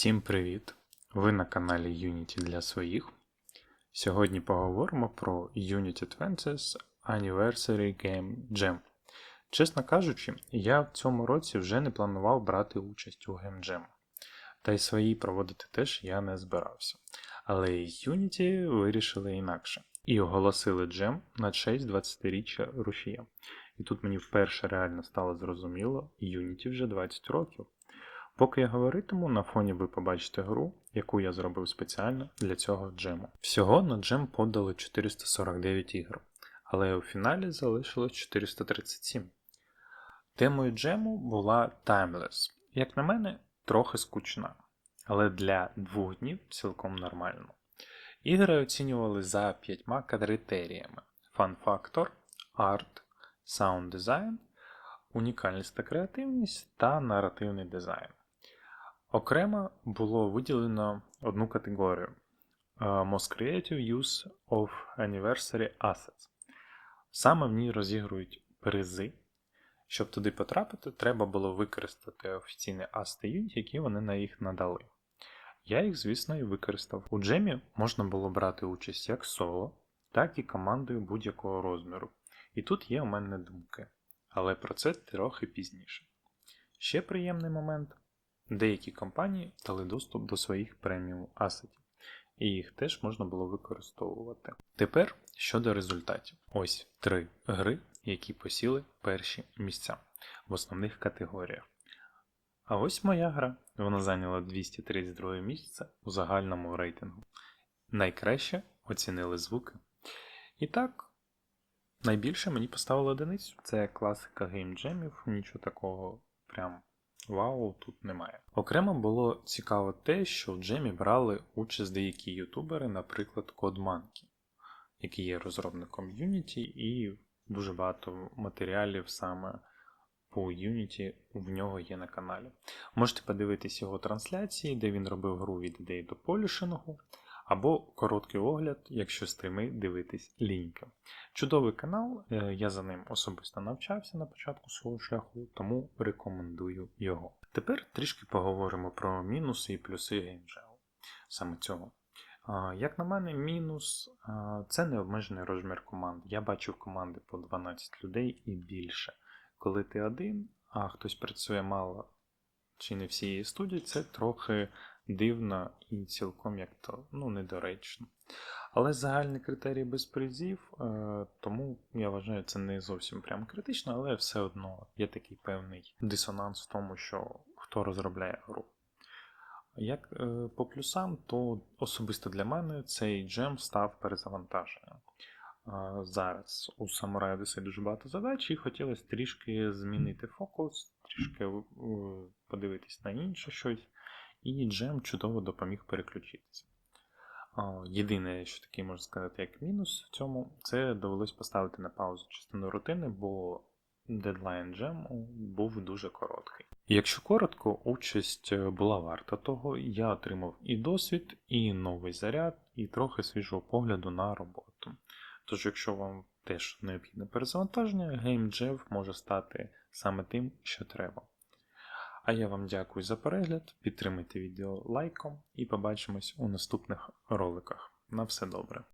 Всім привіт! Ви на каналі Unity для своїх. Сьогодні поговоримо про Unity Advances Anniversary Game Jam. Чесно кажучи, я в цьому році вже не планував брати участь у Game Jam. Та й свої проводити теж я не збирався. Але Unity вирішили інакше і оголосили джем на честь 20-річчя Рушія. І тут мені вперше реально стало зрозуміло, Unity вже 20 років. Поки я говоритиму, на фоні ви побачите гру, яку я зробив спеціально для цього джему. Всього на джем подали 449 ігр, але у фіналі залишилось 437. Темою джему була Timeless. Як на мене, трохи скучна, але для двох днів цілком нормально. Ігри оцінювали за п'ятьма критеріями: фан-фактор, арт, саунд дизайн, унікальність та креативність та наративний дизайн. Окремо було виділено одну категорію е, Most Creative Use of Anniversary Assets. Саме в ній розігрують призи. Щоб туди потрапити, треба було використати офіційні асти які вони на їх надали. Я їх, звісно, і використав. У джемі можна було брати участь як соло, так і командою будь-якого розміру. І тут є у мене думки, але про це трохи пізніше. Ще приємний момент. Деякі компанії дали доступ до своїх преміум асетів, і їх теж можна було використовувати. Тепер щодо результатів: ось три гри, які посіли перші місця в основних категоріях. А ось моя гра. Вона зайняла 232 місце у загальному рейтингу. Найкраще оцінили звуки. І так, найбільше мені поставили одиницю. Це класика геймджемів, нічого такого прям вау тут немає. Окремо було цікаво те, що в джемі брали участь деякі ютубери, наприклад, CodeMonkey, який є розробником Unity, і дуже багато матеріалів саме по Unity в нього є на каналі. Можете подивитись його трансляції, де він робив гру від ідеї до полішингу, або короткий огляд, якщо стріми дивитись ліньки. Чудовий канал, е, я за ним особисто навчався на початку свого шляху, тому рекомендую його. Тепер трішки поговоримо про мінуси і плюси геймджелу. Саме цього. Як на мене, мінус це необмежений розмір команд. Я бачив команди по 12 людей і більше. Коли ти один, а хтось працює мало чи не всієї студії, це трохи дивно і цілком як то ну, недоречно. Але загальний критерій без призів, е, тому я вважаю, це не зовсім прям критично, але все одно є такий певний дисонанс в тому, що хто розробляє гру. Як е, по плюсам, то особисто для мене цей джем став перезавантаженням. Е, зараз у Samurai Odyssey дуже багато задач, і хотілося трішки змінити фокус, трішки подивитись на інше щось, і джем чудово допоміг переключитися. Єдине, що таке можна сказати, як мінус в цьому, це довелось поставити на паузу частину рутини, бо дедлайн джему був дуже короткий. Якщо коротко, участь була варта того, я отримав і досвід, і новий заряд, і трохи свіжого погляду на роботу. Тож, якщо вам теж необхідне перезавантаження, GameJev може стати саме тим, що треба. А я вам дякую за перегляд, підтримайте відео лайком і побачимось у наступних роликах. На все добре.